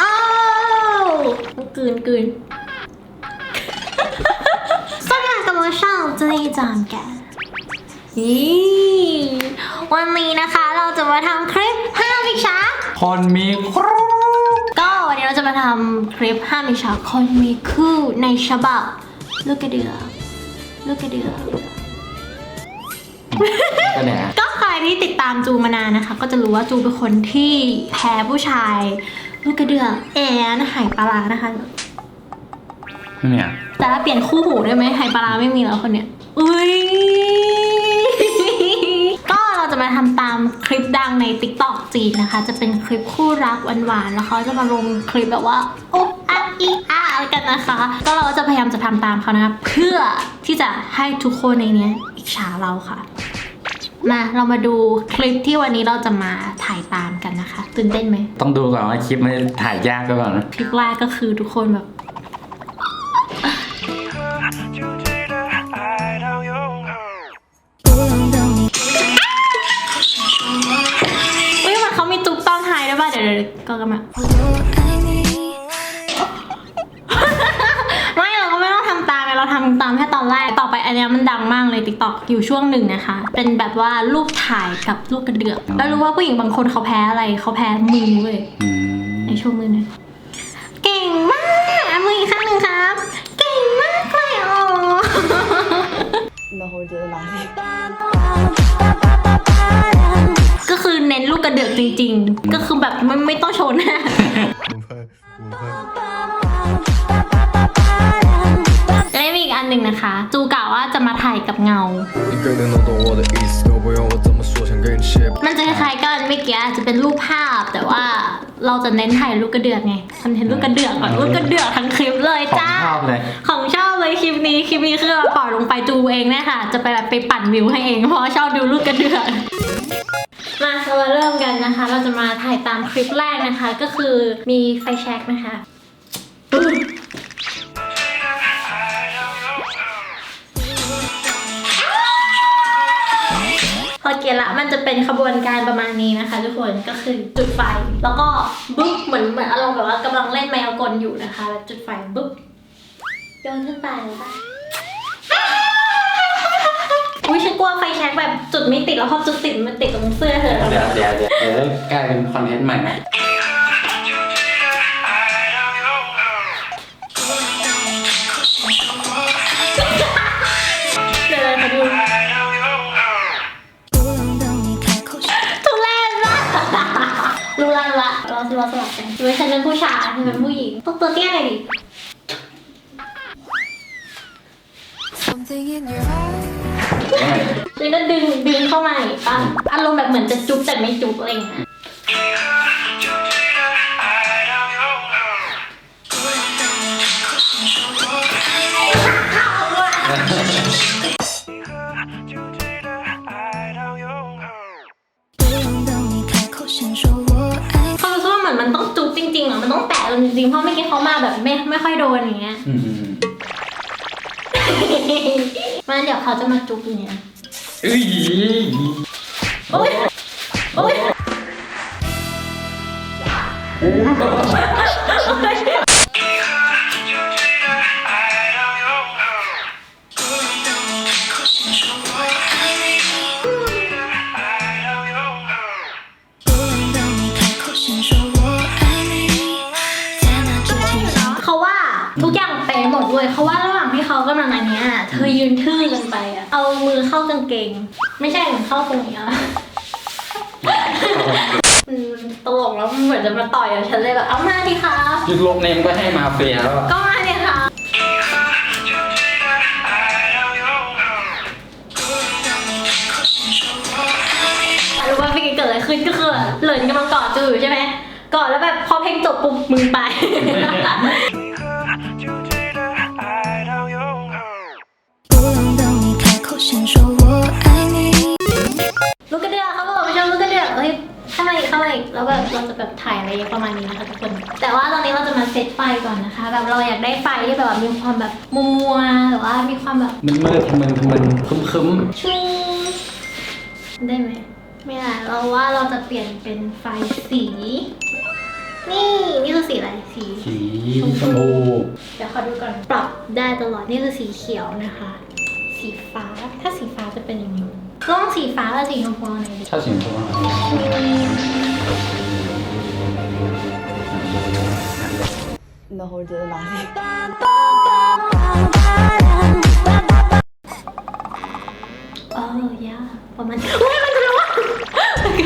อ้าวกลืนกลืนสำหรับสโมชาจะได้จานแกนี่วันนี้นะคะเราจะมาทำคลิปห้าวิชา คนมีครูก็วันนี้เราจะมาทำคลิปห้าวิชาคนมีคู่ในฉบับลูกกระเดือลูกกระเดือ กก็เนี่ยก็ใครที่ติดตามจูมานานนะคะ ก็จะรู้ว่าจูเป็นคนที่แพ้ผู้ชาย ลูกกระเดือกแอนหายปลาร้านะคะเนี่ยแต่ถ้าเปลี่ยนคู่หูได้ไหมหายปลาร้าไม่มีแล้วคนเนี้ยอุ้ย ก็เราจะมาทำตามคลิปดังใน t ิ k t o k จีนนะคะ จะเป็นคลิปคู่รักหวานๆ แล้วเขาจะมาลงคลิปแบบว่าโอ๊ะอะอีอะอะไรกันนะคะ ก็เราก็จะพยายามจะทำตามเขานะคะเพื่อที่จะให้ทุกคนในเนี้ยอิจฉาเราค่ะ มาเรามาดูคลิปที่วันนี้เราจะมาถ่ายตามกันนะคะตื่นเต้นไหมต้องดูก่อนว่าคลิปมันถ่ายยากก็ก่อนนะคลิปแรกก็คือทุกคนแบบ เฮ้ยมัเขามีตุ๊กตอนถ่ายแล้วป่ะเดี๋ยวก็กำลัง ไม่เราก็ไม่ต้องทำตามเราทำตามแค่ตอนแร อันนี้มันดังมากเลยติ๊กต็อกอยู่ช่วงหนึ่งนะคะ เป็นแบบว่ารูปถ่ายกับรูปกระเดือก แล้วรู้ว่าผู้หญิงบางคนเขาแพ้อะไรเขาแพ้มือเว้ยในช่วงมือเนี่ยเก่งมากมืออีกข้างหนึ่งครับ เก่งมากเลยโอ้ No ก็คือเน้นลูกกระเดือกจริง ๆ ก็คือแบบไม่ไม่ต้องชน้าและมีอีกอันหนึ่งนะคะ จู กันเมื่อกี้อาจจะเป็นรูปภาพ แต่ว่าเราจะเน้นถ่ายลูกกระเดือกไงคอนเทนต์ลูกกระเดือกก่อนลูกกระเดือกทั้งคลิปเลยของจ้าชอบเลยของชอบเลยคลิปนี้คลิปนี้คือเราปล่อยลงไปจูเองเนี่ยค่ะจะไปแบบไปปั่นวิวให้เองเพราะว่าชอบดูลูกกระเดือกมาเรามาเริ่มกันนะคะ เราจะมาถ่ายตามคลิปแรกนะคะ ก็คือมีไฟแช็กนะคะ ปึ๊บพอเกียร์ละ มันจะเป็นขบวนการประมาณนี้นะคะ ทุกคนก็คือจุดไฟ แล้วก็บึ๊บเหมือนเหมือนอารมณ์แบบว่ากำลังเล่นไมายากลอยู่นะคะแล้วจุดไฟบึ๊บโยนขึ้นไปแล้วก็อุ้ยฉันกลัวไฟแช็กแบบจุดไม่ติดแล้วพอจุดติดมันติดตรงเสื้อเธอเดี๋ยวเดี๋ยวเดี๋ยวเออกลายเป็นคอนเทนต์ใหม่ไห รู้ละรู้ละเราเราสลับกันดูว่าฉันเป็นผู้ชายเธอเป็นผู้หญิงต้องตัวเตี้ยหน่อยดิ Something in your eyes. ฉันก็ดึงดึงเข้ามาอีกป่ะอารมณ์แบบเหมือนจะจุ๊บแต่ไม่จุ๊บอะไรอย่างเงี้ย อะมันต้องแตะจริงๆเพราะเมื่อกี้เขามาแบบไม่ไม่ค่อยโดนอย่างเงี้ย อืมมาเดี๋ยวเขาจะมาจุ๊บอย่างเงี้ยเอ้ยโอ๊ยโอ๊ย就 กํลังอันนี้ยเธอยืนทื่อเกินไปอะเอามือเข้ากางเกง ไม่ใช่เหมือนเข้าตรงนี้อะอืมตลกแล้วมันเหมือนจะมาต่อยกับฉันเลยแบบเอามาดิคะหยุดลงเนมก็ให้มาเฟียแล้วก็มาเนี่ยค่ะรู้ว่าเมื่เกิดอะไรขึ้นก็คือเหลินกำลังกอดจูอยู่ใช่ไหมกอดแล้วแบบพอเพลงจบปุ๊บมึงไป แล้วแบบเราจะแบบถ่ายอะไรอะไรประมาณนี้นะคะทุกคน แต่ว่าตอนนี้เราจะมาเซตไฟก่อนนะคะ แบบเราอยากได้ไฟที่แบบว่ามีความแบบมัวๆหรือว่ามีความแบบมันมืดๆมันมันคึมคึมชุงได้ไหมไม่ได้เราว่าเราจะเปลี่ยนเป็นไฟสี นี่นี่คือสีอะไรสีๆสีชมพูเดี๋ยวขอดูก่อนปรับได้ตลอดนี่คือสีเขียวนะคะ สีฟ้าถ้าสีฟ้าจะเป็นยังไงร่องสีฟ้ากับสีชมพูอะไรดีชอบสีชมพู มาก 那会儿觉得哪里？ เออยากประมาณเฮ้ยมันจะรู้ว่า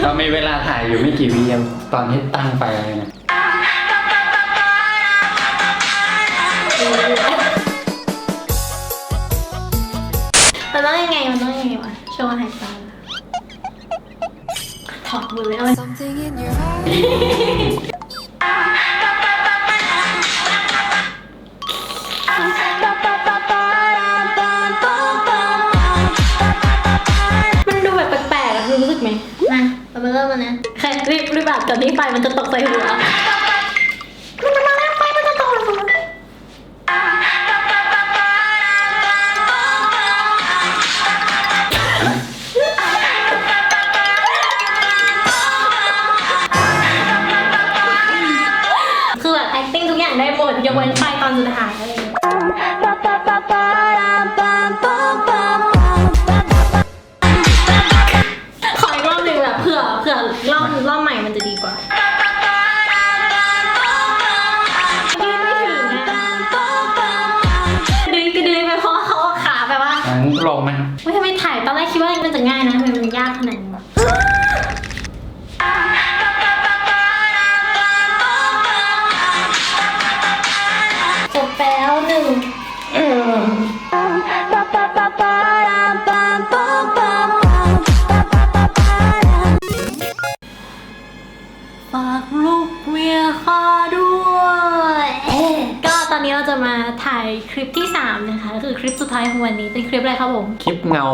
เรามีเวลาถ่ายอยู่ไม่กี่วิเองตอนที่ตั้งไฟอะไรเนี่ย มันต้องยังไงมันต้องยังไงวะโชว์หายตาถอดมือเลยเอา เริ่มกันนะใครรีบรีบแบบก่อนที่ไฟมันจะตกใส่หัว คิดว่ามันจะง่ายนะทำไมมันยากขนาดนี้ คลิปที่ 3 นะคะก็คือคลิปสุดท้ายของวันนี้เป็นคลิปอะไรครับผม คลิปเงา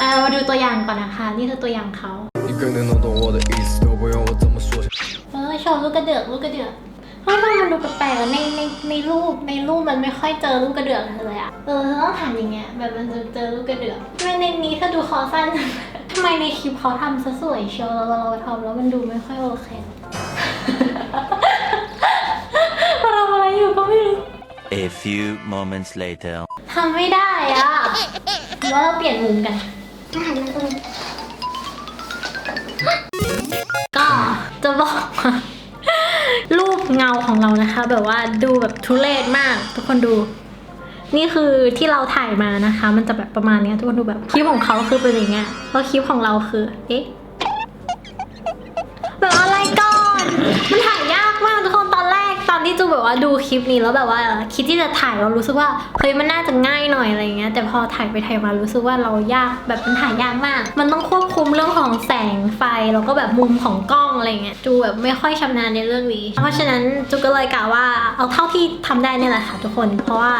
อ่ามาดูตัวอย่างก่อนนะคะ นี่คือตัวอย่างเขา 你更能懂我的意思，都不用我怎么说。 เออโชว์ลูกกระเดือกลูกกระเดือกเฮ้ยทำไมมันดูแปลกๆอะในในในรูปในรูปมันไม่ค่อยเจอลูกกระเดือกเลยอะเออเธอต้องหันอย่างเงี้ยแบบมันจะเจอลูกกระเดือกทำไมในนี้เธอดูคอสั้น ทำไมในคลิปเขาทำซะสวยเชียวแล้วเราทำแล้วมันดูไม่ค่อยโอเค A few moments later. ทำไม่ได้อะว่าเราเปลี่ยนมุมกัน ก็จะบอกว่ารูปเงาของเรานะคะ แบบว่าดูแบบทุเรศมาก ทุกคนดู นี่คือที่เราถ่ายมานะคะ มันจะแบบประมาณเนี้ยทุกคนดูแบบคลิปของเขาคือเป็นอย่างเงี้ยแล้วคลิปของเราคือ เอ๊ะแบบอะไรก่อน มันถ่ายยาก ที่จูแบบว่าดูคลิปนี้แล้วแบบว่าคิดที่จะถ่ายเรารู้สึกว่าเฮ้ยมันน่าจะง่ายหน่อยอะไรเงี้ยแต่พอถ่ายไปถ่ายมารู้สึกว่าเรายากแบบมันถ่ายยากมาก มันต้องควบคุมเรื่องของแสงไฟแล้วก็แบบมุมของกล้องอะไรเงี้ยจูแบบไม่ค่อยชำนาญในเรื่องนี้เพราะฉะนั้นจูก็เลยกะว่าเอาเท่าที่ทำได้เนี่ยแหละค่ะทุกคนเพราะว่า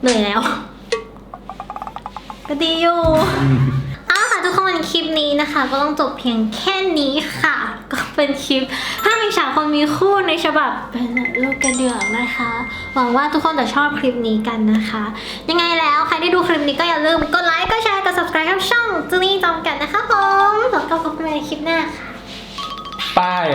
เหนื่อยแล้ว ก็ดีอยู่เอาละค่ะทุกคนคลิปนี้นะคะ ก็ต้องจบเพียงแค่นี้ค่ะ ก็เป็นคลิป ฉามคนมีคู่ในฉบับเป็นลูกกระเดือกนะคะ หวังว่าทุกคนจะชอบคลิปนี้กันนะคะ ยังไงแล้วใครที่ดูคลิปนี้ก็อย่าลืมกดไลค์ กดแชร์ กด subscribe กับช่องจูนี่จอมกันนะคะผมแล้วก็พบกันในคลิปหน้าค่ะป้าย